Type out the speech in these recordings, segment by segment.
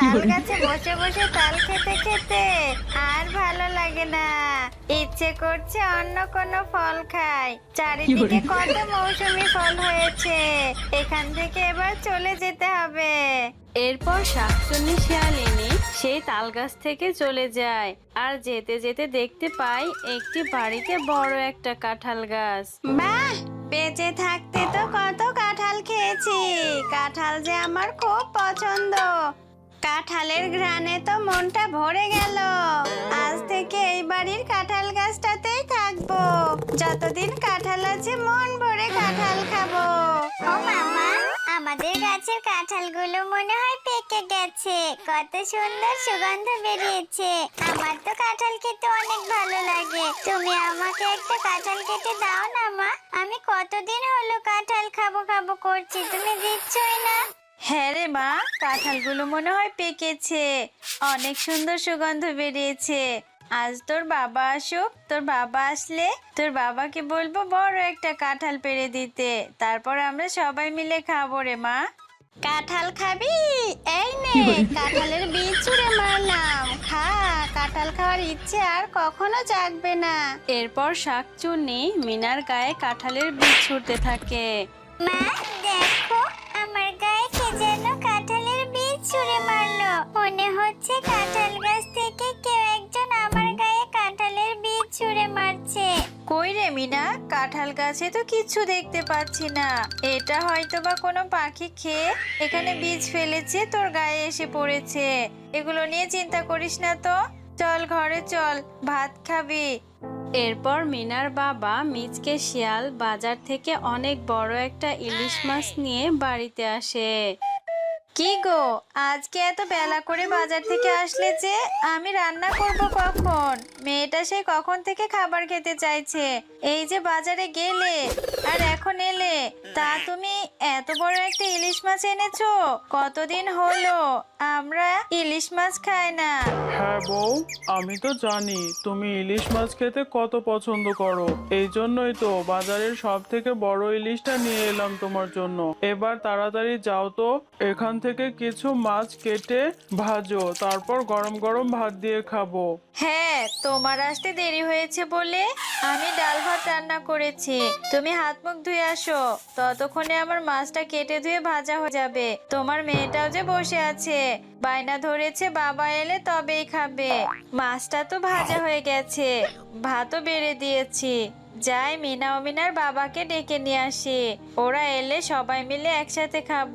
তাল গাছে বসে বসে তাল খেতে খেতে আর ভালো লাগে না। ইচ্ছে করছে অন্য কোনো ফল খাই। চারিদিকে কত মৌসুমী ফল হয়েছে। এখান থেকে এবার চলে যেতে হবে। এরপর শিয়ালিনী সেই তাল গাছ থেকে চলে যায়। আর যেতে যেতে দেখতে পায় একটি বাড়িতে বড় একটা কাঁঠাল গাছ। বাহ! বেঁচে থাকতে তো কত কাঁঠাল খেয়েছি। কাঁঠাল যে আমার খুব পছন্দ কাঁঠালের ঘ্রাণে তো মনটা ভরে গেল। আজ থেকে এই বাড়ির কাঁঠাল গাছটাতেই থাকব। যতদিন কাঁঠাল আছে, মন ভরে কাঁঠাল খাব। আমাদের গাছের কাঁঠালগুলো মনে হয় পেকে গেছে। কত সুন্দর সুগন্ধ বেরিয়েছে। আমার তো কাঁঠাল খেতে অনেক ভালো লাগে। তুমি আমাকে একটা কাঁঠাল কেটে দাও না, মা। আমি কতদিন হলো কাঁঠাল খাব খাব করছি, তুমি দিচ্ছই না। হ্যাঁ রে মা কাঁঠালগুলো মনে হয় পেকেছে। অনেক সুন্দর সুগন্ধ বেরিয়েছে। আজ তোর বাবা আসুক তোর বাবা আসলে তোর বাবাকে বলব বড় একটা কাঁঠাল পেড়ে দিতে। তারপর আমরা সবাই মিলে খাব রে মা। কাঁঠাল খাবি? এই নে কাঁঠালের বীজ ছুঁড়ে মারলাম। খা কাঁঠাল খাওয়ার ইচ্ছে আর কখনো জাগবে না। এরপর শাক শাকচুন্নি মিনার গায়ে কাঁঠালের বীজ ছুটতে থাকে। মা দেখো আমার গায়ে হচ্ছে কাঁঠাল গাছ থেকে কেউ একজন আমার গায়ে কাঁঠালের বীজ ছুঁড়ে মারছে। কই রে মিনা? কাঁঠাল গাছে তো কিচ্ছু দেখতে পাচ্ছি না। এটা হয়তো বা কোনো পাখি খেয়ে এখানে বীজ ফেলেছে তোর গায়ে এসে পড়েছে। এগুলো নিয়ে চিন্তা করিস না তো। চল ঘরে চল ভাত খাবি। এরপর মিনার বাবা মিচকে শিয়াল বাজার থেকে অনেক বড় একটা ইলিশ মাছ নিয়ে বাড়িতে আসে। কি গো? আজকে এত বেলা করে বাজার থেকে আসলে যে আমি রান্না করব কখন? মেয়েটা সে কখন থেকে খাবার খেতে চাইছে? এই যে বাজারে গেলে আর এখন এলে, তা তুমি এত বড় একটা ইলিশ মাছ এনেছো? কতদিন হলো? আমরা ইলিশ মাছ খাই না। হ্যাঁ বউ, আমি তো জানি তুমি ইলিশ মাছ খেতে কত পছন্দ করো। এই জন্যই তো বাজারের সব থেকে বড় ইলিশটা নিয়ে এলাম তোমার জন্য। এবার তাড়াতাড়ি যাও তো, এখান থেকে কিছু মাছ কেটে ভাজো, তারপর গরম গরম ভাত দিয়ে খাব। হ্যাঁ তোমার আসতে দেরি হয়েছে বলে আমি ডাল ভাত রান্না করেছি। তুমি হাত মুখ ধুয়ে আসো। ততক্ষণে আমার মাছটা কেটে ধুয়ে ভাজা হয়ে যাবে। তোমার মেয়েটাও যে বসে আছে। বায়না ধরেছে, বাবা এলে তবেই খাবে। মাছটা তো ভাজা হয়ে গেছে। ভাতও বেড়ে দিয়েছি। যাই, মিনা ও মিনার বাবাকে ডেকে নিয়ে আসি। ওরা এলে সবাই মিলে একসাথে খাব।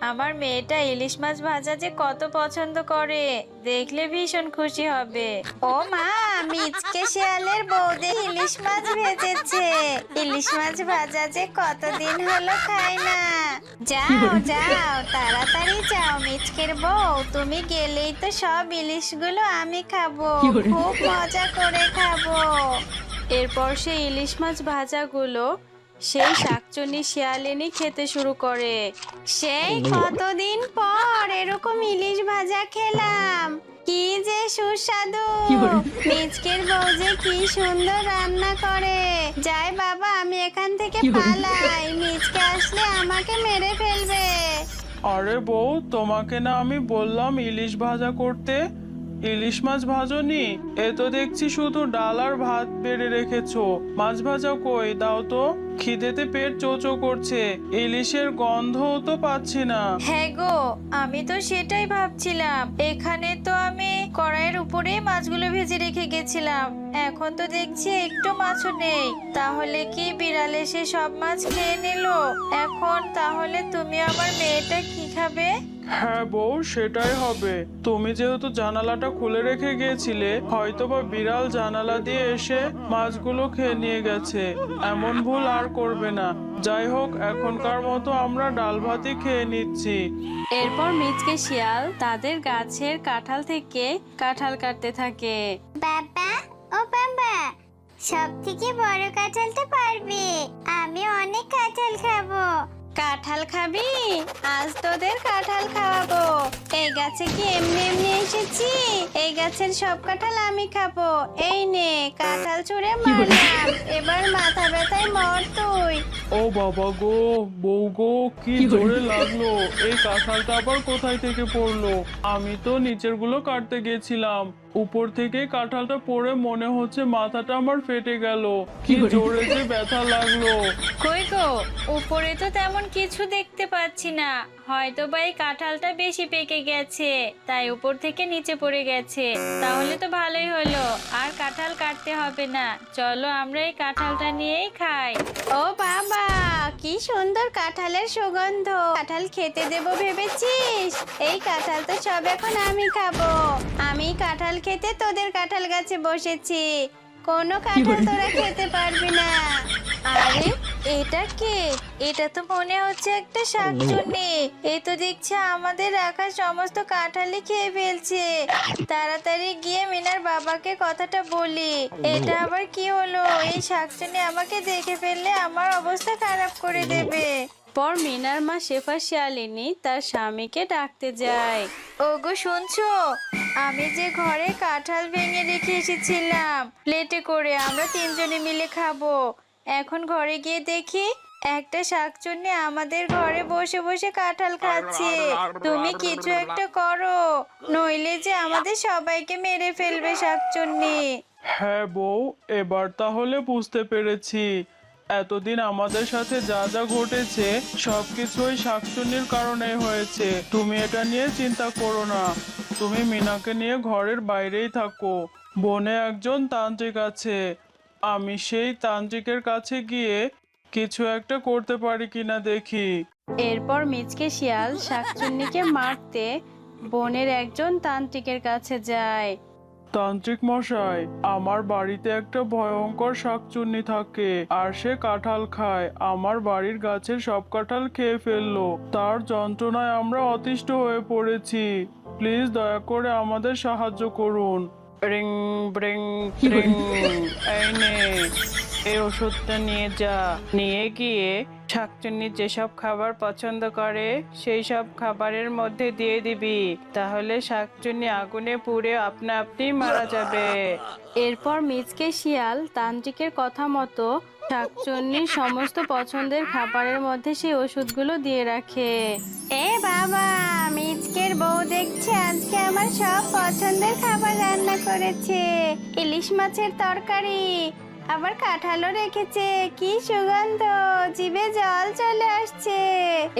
আমার মেয়েটা ইলিশ মাছ ভাজা যে কত পছন্দ করে। দেখলে ভীষণ খুশি হবে। ও মা মিচকে শিয়ালের বৌদি ইলিশ মাছ ভেজেছে। ইলিশ মাছ ভাজা যে কতদিন হলো খাই না। যাও যাও তাড়াতাড়ি যাও মিচকের বউ তুমি গেলেই তো সব ইলিশগুলো আমি খাব। খুব মজা করে খাব। এরপর সেই ইলিশ মাছ ভাজাগুলো সেই শাকচুন্নি শিয়ালিনী খেতে শুরু করে। সেই কতদিন পর এরকম ইলিশ ভাজা খেলাম। কি যে সুস্বাদু। মিচকের বউ যে কি সুন্দর রান্না করে। যাই বাবা আমি এখান থেকে পালাই। মিচকে আসলে আমাকে মেরে ফেলবে। আরে বউ তোমাকে না আমি বললাম ইলিশ ভাজা করতে। ইলিশ মাছ ভাজনি? এ তো দেখছি শুধু ডাল আর ভাত বেড়ে রেখেছো। মাছ ভাজা কই? দাও তো। খিদেতে পেট চোচো করছে। ইলিশের গন্ধও তো পাচ্ছি না। হ্যাঁ গো, আমি তো সেটাই ভাবছিলাম। এখানে তো আমি কড়াইয়ের উপরে মাছগুলো ভেজে রেখে গেছিলাম। এখন তো দেখছি একটু মাছও নেই। তাহলে কি বিড়াল এসে সব মাছ খেয়ে নিল? এখন তাহলে তুমি আমার মেয়েটা কি খাবে? হ্যাঁ বউ সেটাই হবে। তুমি যেহেতু জানালাটা খুলে রেখে গিয়েছিলে হয়তো বা বিড়াল জানালা দিয়ে এসে মাছগুলো খেয়ে নিয়ে গেছে। এমন ভুল আর করবে না। যাই হোক এখনকার মতো আমরা ডাল ভাতই খেয়ে নিচ্ছি। এরপর মিচকে শিয়াল তাদের গাছের কাঁঠাল থেকে কাঁঠাল কাটতে থাকে। বাবা ও বাবা সব থেকে বড় কাঁঠালটা পারবে। আমি অনেক কাঁঠাল খাব। কাঁঠাল খাবি? আজ তোদের কাঁঠাল খাওয়াবো। এই গাছে কি এমনি এমনি এসেছি? এই গাছের সব কাঁঠাল আমি খাব। এই নে কাঁঠাল ছুঁড়ে মারলাম। এবার মাথা ব্যথায় মর তুই। ও বাবা গো বউ গো কি জোরে লাগল? এই কাঁঠালটা আবার কোথায় থেকে পড়ল? আমি তো নিচেরগুলো কাটতে গেছিলাম। উপর থেকে কাঁঠালটা পড়ে মনে হচ্ছে মাথাটা আমার ফেটে গেল। কি জোরে যে ব্যথা লাগল। কই গো উপরে তো তেমন কিছু দেখতে পাচ্ছি না। হয়তো বা এই কাঁঠালটা বেশি পেকে গেছে তাই উপর থেকে নিচে পড়ে গেছে। তাহলে তো ভালোই হলো আর কাঁঠাল কাটতে হবে না। চলো আমরা এই কাঁঠালটা নিয়েই খাই। ও বাবা কি সুন্দর কাঁঠালের সুগন্ধ। কাঁঠাল খেতে দেব ভেবেছিস? এই কাঁঠাল তো সব এখন আমি খাব। আমি কাঁঠাল খেতে তোদের কাঁঠাল গাছে বসেছি। কোনো কাঁঠাল তোরা খেতে পারবি না। এটা কে? এটা তো মনে হচ্ছে একটা শাকচুন্নি। এ তো দেখছি আমাদের রাখা সমস্ত কাঁঠালি খেয়ে ফেলছে। তাড়াতাড়ি গিয়ে মিনার বাবাকে কথাটা বলি। এটা আবার কি হলো? এই শাকচুন্নি আমাকে দেখে ফেললে আমার অবস্থা খারাপ করে দেবে। পর মিনার মা শেফা শিয়ালিনী তার স্বামীকে ডাকতে যায়। ওগো শুনছো? আমি যে ঘরে কাঁঠাল ভেঙে রেখে এসেছিলাম। প্লেটে করে আমরা তিনজনে মিলে খাব। এখন ঘরে গিয়ে দেখি একটা শাকচুন্নি আমাদের ঘরে বসে বসে কাঁঠাল খাচ্ছে। তুমি কিছু একটা করো, নইলে যে আমাদের সবাইকে মেরে ফেলবে শাকচুন্নি। হ্যাঁ বউ, এবার তাহলে বুঝতে পেরেছি। এতদিন আমাদের সাথে যা যা ঘটেছে, সবকিছু ওই শাকচুন্নির কারণে হয়েছে। তুমি এটা নিয়ে চিন্তা করো না। তুমি মিনাকে নিয়ে ঘরের বাইরেই থাকো। বনে একজন তান্ত্রিক আছে। আমি সেই তান্ত্রিকের কাছে গিয়ে কিছু একটা করতে পারি কিনা দেখি। এরপর মিচকে শিয়াল শাকচুন্নিকে মারতে বনের একজন তান্ত্রিকের কাছে যায়। তান্ত্রিক মশাই আমার বাড়িতে একটা ভয়ঙ্কর শাকচুন্নি থাকে আর সে কাঁঠাল খায়। আমার বাড়ির গাছের সব কাঁঠাল খেয়ে ফেলল। তার যন্ত্রণায় আমরা অতিষ্ঠ হয়ে পড়েছি। প্লিজ দয়া করে আমাদের সাহায্য করুন। রিং ব্রিং রিং এই নে এই ওষুধটা নিয়ে যা। নিয়ে গিয়ে শাকচুন্নি যেসব খাবার পছন্দ করে সেই সব খাবারের মধ্যে দিয়ে দিবি। তাহলে শাকচুন্নি আগুনে পুড়ে আপনা আপনি মারা যাবে। এরপর মিজকে শিয়াল তান্ত্রিকের কথা মতো শাকচুন্নির সমস্ত পছন্দের খাবারের মধ্যে সেই ওষুধগুলো দিয়ে রাখে। এ বাবা, মিচকের বউ দেখছে আজকে আমার সব পছন্দের খাবার রান্না করেছে। ইলিশ মাছের তরকারি, আবার কাঁঠালও রেখেছে। কি সুগন্ধ, জিভে জল চলে আসছে।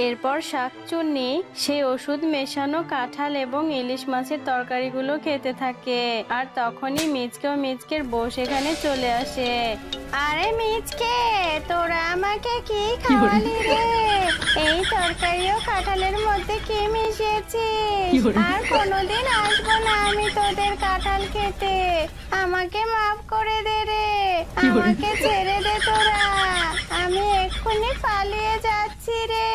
এরপর শাকচুন্নি সেই ওষুধ মেশানো কাঁঠাল এবং ইলিশ মাছের তরকারিগুলো খেতে থাকে। আর তখনই মিচকে ও মিচকের বউ সেখানে চলে আসে। আরে মিচকে তোরা আমাকে কি খাওয়ালি রে? এই তরকারি ও কাঁঠালের মধ্যে কি মিশিয়েছিস আর কোনোদিন আসব না আমি তোদের কাঁঠাল খেতে। আমাকে মাফ করে দে রে। আমাকে ছেড়ে দে তোরা। আমি এক্ষুনি পালিয়ে যাচ্ছি রে।